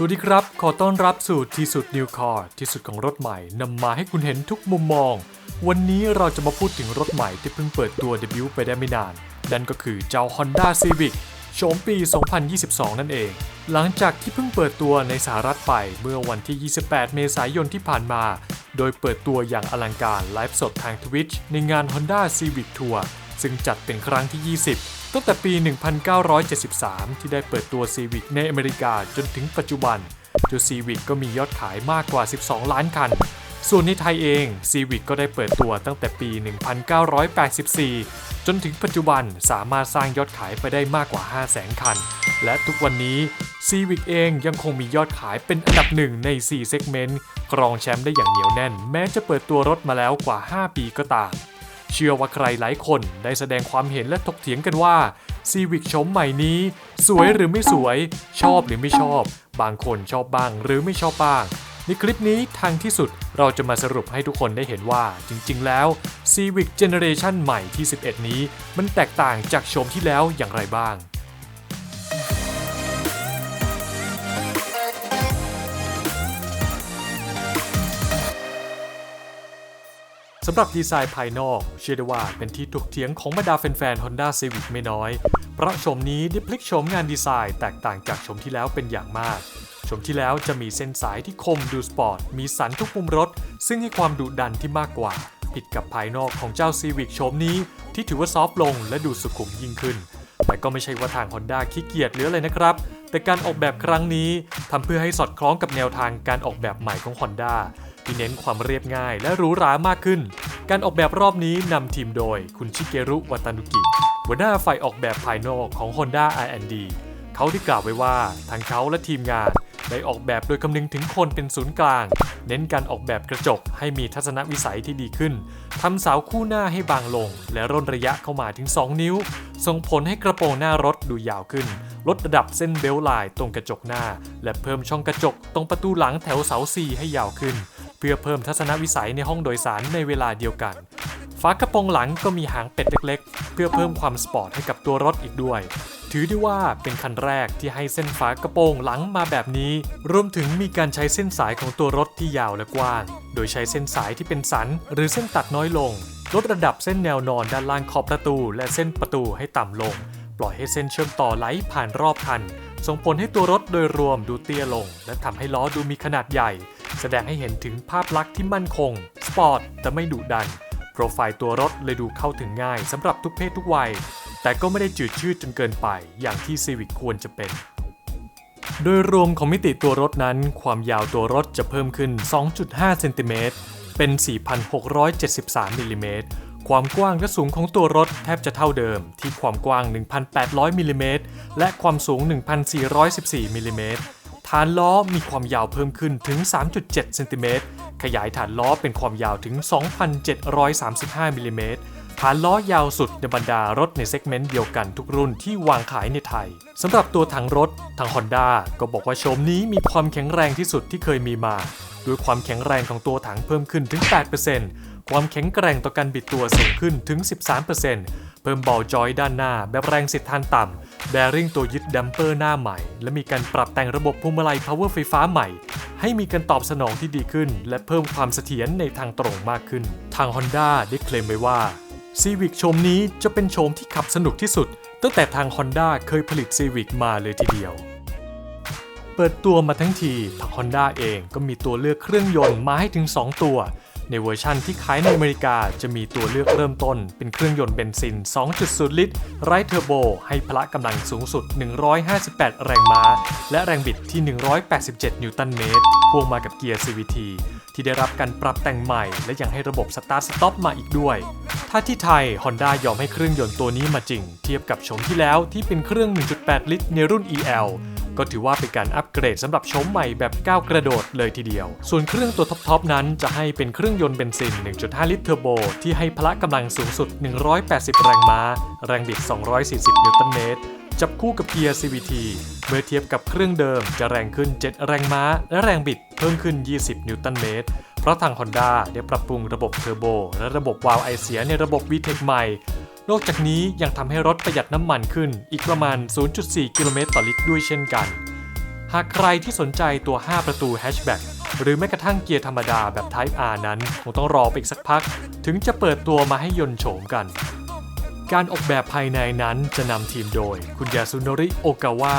สวัสดีครับ ขอต้อนรับสู่ที่สุด New Car ที่สุดของรถใหม่นำมาให้คุณเห็นทุกมุมมอง วันนี้เราจะมาพูดถึงรถใหม่ที่เพิ่งเปิดตัวเดบิวต์ไปได้ไม่นาน นั่นก็คือเจ้า Honda Civic โฉมปี 2022 นั่นเอง หลังจากที่เพิ่งเปิดตัวในสหรัฐไปเมื่อวันที่ 28 เมษายนที่ผ่านมา โดยเปิดตัวอย่างอลังการไลฟ์สดทาง Twitch ในงาน Honda Civic Tour ซึ่งจัดเป็นครั้งที่ 20 ตั้งแต่ปี 1973 ที่ได้เปิดตัว Civic ในอเมริกาจนถึงปัจจุบันเจ้า Civic ก็มียอดขายมากกว่า 12 ล้านคัน ส่วนในไทยเอง Civic ก็ได้เปิดตัวตั้งแต่ปี 1984 จนถึงปัจจุบันสามารถสร้างยอดขายไปได้มากกว่า 500,000 คัน และทุกวันนี้ Civic เองยังคงมียอดขายเป็นอันดับหนึ่งใน 4 เซกเมนต์ครองแชมป์ได้อย่างเหนียวแน่น แม้จะเปิดตัวรถมาแล้วกว่า 5 ปีก็ตาม เชื่อว่าใครหลายคนได้แสดงความเห็นและถกเถียงกันว่าซีวิกชมใหม่นี้ สวยหรือไม่สวย ชอบหรือไม่ชอบ บางคนชอบบ้างหรือไม่ชอบบ้าง ในคลิปนี้ทางที่สุดเราจะมาสรุปให้ทุกคนได้เห็นว่า จริง ๆ แล้ว Civic Generation ใหม่ที่ 11 นี้ มันแตกต่างจากชมที่แล้วอย่างไรบ้าง สำหรับดีไซน์ภายนอก เชื่อได้ว่าเป็นที่ถกเถียงของบรรดาแฟนๆ Honda Civic ไม่น้อยเพราะโฉมนี้ได้พลิกโฉมงานดีไซน์แตกต่างจากโฉมที่แล้วเป็นอย่างมากโฉมที่แล้วจะมีเส้นสายที่คมดูสปอร์ต มีสันทุกมุมรถ ซึ่งให้ความดุดันที่มากกว่า ผิดกับภายนอกของเจ้า Civic โฉมนี้ ที่ถือว่าซอฟต์ลงและดูสุขุมยิ่งขึ้น แต่ก็ไม่ใช่ว่าทาง Honda ขี้เกียจหรืออะไรนะครับ แต่การออกแบบครั้งนี้ทำเพื่อให้สอดคล้องกับแนวทางการออกแบบใหม่ของ Honda ที่เน้นความเรียบง่ายและหรูหรามากขึ้น การออกแบบรอบนี้นำทีมโดยคุณชิเกรุวัตานุกิหัวหน้าฝ่ายออกแบบภายนอกของ Honda R&D เขาที่กล่าวไว้ว่าทางเขาและทีมงานได้ออกแบบโดยคำนึงถึงคนเป็นศูนย์กลาง เน้นการออกแบบกระจกให้มีทัศนวิสัยที่ดีขึ้นทำเสาคู่หน้าให้บางลง และร่นระยะเข้ามาถึง 2 นิ้ว ส่งผลให้กระโปรงหน้ารถดูยาวขึ้น ลดระดับเส้นเบลต์ไลน์ตรงกระจกหน้า และเพิ่มช่องกระจกตรงประตูหลังแถวเสา 4 ให้ยาวขึ้น เพื่อเพิ่มทัศนวิสัยในห้องโดยสารในเวลาเดียวกัน ฝากระโปรงหลังก็มีหางเป็ดเล็กๆ เพื่อเพิ่มความสปอร์ตให้กับตัวรถอีกด้วย ถือได้ว่าเป็นคันแรกที่ให้เส้นฝากระโปรงหลังมาแบบนี้ รวมถึงมีการใช้เส้นสายของตัวรถที่ยาวและกว้าง โดยใช้เส้นสายที่เป็นสัน หรือเส้นตัดน้อยลง ลดระดับเส้นแนวนอนด้านล่างขอบประตู และเส้นประตูให้ต่ำลง ปล่อยให้เส้นเชื่อมต่อไหลผ่านรอบคัน ส่งผลให้ตัวรถโดยรวมดูเตี้ยลง และทำให้ล้อดูมีขนาดใหญ่ แสดงให้เห็นถึงภาพลักษณ์ที่มั่นคง สปอร์ตแต่ไม่ดุดัน โปรไฟล์ตัวรถเลยดูเข้าถึงง่ายสำหรับทุกเพศทุกวัย แต่ก็ไม่ได้จืดชืดจนเกินไป อย่างที่ Civic ควรจะเป็น โดยรวมของมิติตัวรถนั้น ความยาวตัวรถจะเพิ่มขึ้น 2.5 เซนติเมตร เป็น 4,673มิลลิเมตรความกว้างและสูงของตัวรถแทบจะเท่าเดิม ที่ความกว้าง 1,800มิลลิเมตรและความสูง 1,414มิลลิเมตร ฐานล้อมีความยาวเพิ่มขึ้นถึง 3.7 เซนติเมตร ขยายฐานล้อเป็นความยาวถึง 2,735 มิลลิเมตร ฐานล้อยาวสุดในบรรดารถในเซกเมนต์เดียวกันทุกรุ่นที่วางขายในไทย สำหรับตัวถังรถทาง Honda ก็บอกว่าโฉมนี้มีความแข็งแรงที่สุดที่เคยมีมา ด้วยความแข็งแรงของตัวถังเพิ่มขึ้นถึง 8%ความแข็งแกร่งต่อการบิดตัวสูงขึ้นถึง 13%เพิ่มบอลจอยด้านหน้าแบบแรงสิทธานต่ำ แบริ่งตัวยึดดัมเปอร์หน้าใหม่ และมีการปรับแต่งระบบพวงมาลัย power ไฟฟ้าใหม่ ให้มีการตอบสนองที่ดีขึ้น และเพิ่มความเสถียรในทางตรงมากขึ้น ทาง Honda ได้เคลมไว้ว่า Civic โฉมนี้จะเป็นโฉมที่ขับสนุกที่สุด ตั้งแต่ทาง Honda เคยผลิต Civic มาเลยทีเดียว เปิดตัวมาทั้งทีทาง Honda เองก็มีตัวเลือกเครื่องยนต์มาให้ถึง 2 ตัว ในเวอร์ชั่นที่ขายในอเมริกาจะมีตัวเลือกเริ่มต้น เป็นเครื่องยนต์เบนซิน 2.0 ลิตร ไร้เทอร์โบ ให้พละกำลังสูงสุด 158 แรงม้า และแรงบิดที่ 187 นิวตันเมตรพ่วงมากับเกียร์ CVT ที่ได้รับการปรับแต่งใหม่ และยังให้ระบบสตาร์ทสต็อปมาอีกด้วย ถ้าที่ไทย Honda ยอมให้เครื่องยนต์ตัวนี้มาจริง เทียบกับโฉมที่แล้วที่เป็นเครื่อง 1.8 ลิตรในรุ่น EL ก็ถือว่าเป็นการอัปเกรดสำหรับโฉมใหม่แบบก้าวกระโดดเลยทีเดียว ส่วนเครื่องตัวท็อปๆนั้นจะให้เป็นเครื่องยนต์เบนซิน 1.5 ลิตรเทอร์โบ ที่ให้พละกำลังสูงสุด 180 แรงม้า แรงบิด 240 นิวตันเมตรจับคู่กับเกียร์ CVT เมื่อเทียบกับเครื่องเดิมจะแรงขึ้น 7 แรงม้า และแรงบิดเพิ่มขึ้น 20 นิวตันเมตร เพราะทาง Honda ได้ปรับปรุงระบบเทอร์โบ และระบบวาล์วไอเสียในระบบ VTEC ใหม่ นอกจากนี้ยังทำให้รถประหยัดน้ำมันขึ้นอีกประมาณ 0.4 กิโลเมตรต่อลิตรด้วยเช่นกัน หากใครที่สนใจตัว 5 ประตูแฮชแบ็กหรือแม้กระทั่งเกียร์ธรรมดาแบบ Type R นั้นคงต้องรอไปอีกสักพัก ถึงจะเปิดตัวมาให้ยนต์โฉมกัน การออกแบบภายในนั้นจะนำทีมโดย คุณยาสุนริโอกาวะ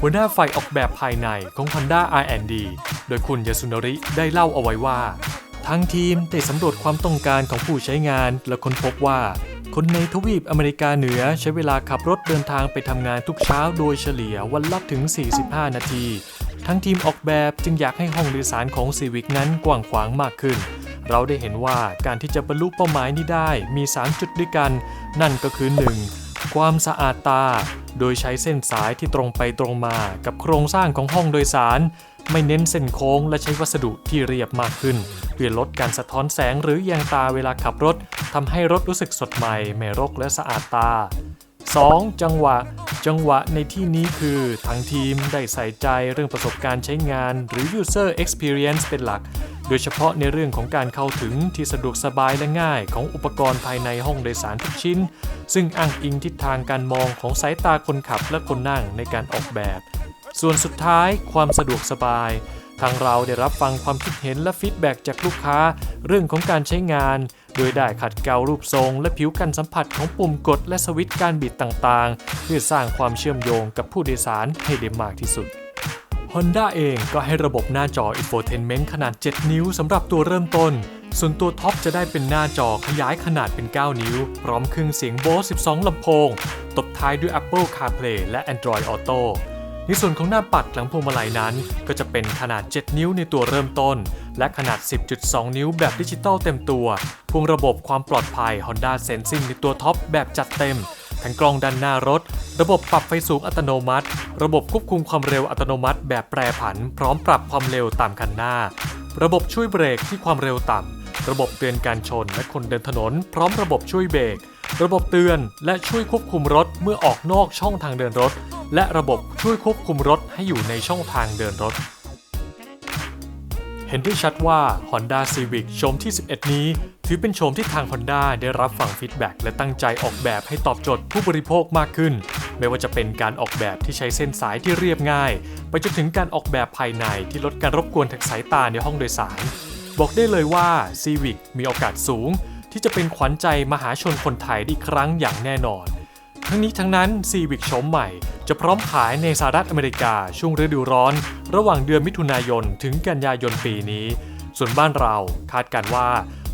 หัวหน้าฝ่ายออกแบบภายในของ Honda R&D โดยคุณยาสุนริได้เล่าเอาไว้ว่า ทั้งทีมได้สำรวจความต้องการของผู้ใช้งานและค้นพบว่า คนในทวีปอเมริกาเหนือใช้เวลาขับรถเดินทางไปทำงานทุกเช้าโดยเฉลี่ยวันละถึง 45 นาที ทั้งทีมออกแบบจึงอยากให้ห้องโดยสารของ Civic นั้นกว้างขวางมากขึ้น เราได้เห็นว่าการที่จะบรรลุเป้าหมายนี้ได้มี 3 จุดด้วยกัน นั่นก็คือ 1. ความสะอาดตา โดยใช้เส้นสายที่ตรงไปตรงมากับโครงสร้างของห้องโดยสาร ไม่เน้นเส้นโค้งและใช้วัสดุที่เรียบมากขึ้น เพื่อลดการสะท้อนแสงหรือแยงตาเวลาขับรถทำให้รถรู้สึกสดใหม่ไม่รกและสะอาดตา 2. จังหวะ จังหวะในที่นี้คือทางทีมได้ใส่ใจเรื่องประสบการณ์ใช้งาน หรือ user experience เป็นหลัก โดยเฉพาะในเรื่องของการเข้าถึงที่สะดวกสบายและง่ายของอุปกรณ์ภายในห้องโดยสารทุกชิ้น ซึ่งอ้างอิงทิศทางการมองของสายตาคนขับและคนนั่งในการออกแบบ ส่วนสุดท้ายความสะดวกสบาย ทางเราได้รับฟังความคิดเห็นและฟีดแบ็จากลูกค้า เรื่องของการใช้งาน โดยได้ขัดเกลารูปทรง และผิวกันสัมผัสของปุ่มกดและสวิตช์การบิดต่างๆ เพื่อสร้างความเชื่อมโยงกับผู้โดยสารให้ได้มากที่สุด Honda เองก็ให้ระบบหน้าจอ Infotainment ขนาด 7 นิ้วสำหรับตัวเริ่มต้น ส่วนตัวท็อปจะได้เป็นหน้าจอขยายขนาดเป็น 9 นิ้ว พร้อมเครื่องเสียง Bose 12 ลำโพง ตบท้ายด้วย Apple CarPlay และ Android Auto ในส่วนของหน้าปัดหลังพวงมาลัยนั้น ก็จะเป็นขนาด 7 นิ้วในตัวเริ่มต้น และขนาด 10.2 นิ้วแบบดิจิตอลเต็มตัวพ่วงระบบความปลอดภัย Honda Sensing ในตัวท็อปแบบจัดเต็ม ทั้งกล้องด้านหน้ารถ ระบบปรับไฟสูงอัตโนมัติ ระบบควบคุมความเร็วอัตโนมัติ แบบแปรผัน พร้อมปรับความเร็วตามคันหน้า ระบบช่วยเบรกที่ความเร็วต่ำระบบเตือนการชนและคนเดินถนน พร้อมระบบช่วยเบรกระบบเตือนและช่วยควบคุมรถเมื่อออกนอกช่องทางเดินรถ และระบบช่วยควบคุมรถให้อยู่ในช่องทางเดินรถ เห็นได้ชัดว่า Honda Civic โฉมที่ 11 นี้ ถือเป็นโฉมที่ทาง Honda ได้รับฟังฟีดแบ็กและตั้งใจออกแบบให้ตอบโจทย์ผู้บริโภคมากขึ้น ไม่ว่าจะเป็นการออกแบบที่ใช้เส้นสายที่เรียบง่าย ไปจนถึงการออกแบบภายในที่ลดการรบกวนทางสายตาในห้องโดยสาร บอกได้เลยว่า Civic มีโอกาสสูง ที่จะเป็นขวัญใจมหาชนคนไทยอีกครั้งอย่างแน่นอน ทั้งนี้ทั้งนั้น Civic โฉมใหม่ จะพร้อมขายในสหรัฐอเมริกาช่วงฤดูร้อน ระหว่างเดือนมิถุนายนถึงกันยายนปีนี้ ส่วนบ้านเราคาดการว่า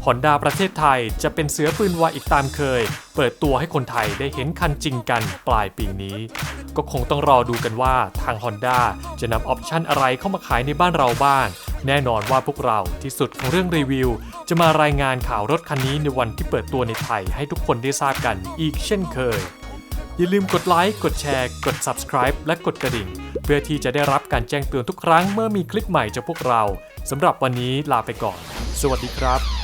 Honda ประเทศไทยจะเป็นเสือปืนวายอีกตามเคย เปิดตัวให้คนไทยได้เห็นคันจริงกันปลายปีนี้ ก็คงต้องรอดูกันว่าทาง Honda จะนำออปชันอะไรเข้ามาขายในบ้านเราบ้าง แน่นอนว่าพวกเราที่สุดของเรื่องรีวิว จะมารายงานข่าวรถคันนี้ในวันที่เปิดตัวในไทยให้ทุกคนได้ทราบกันอีกเช่นเคย อย่าลืมกดไลค์ กดแชร์ กด subscribe และกดกระดิ่ง เพื่อที่จะได้รับการแจ้งเตือนทุกครั้งเมื่อมีคลิปใหม่จากพวกเราสำหรับวันนี้ลาไปก่อน สวัสดีครับ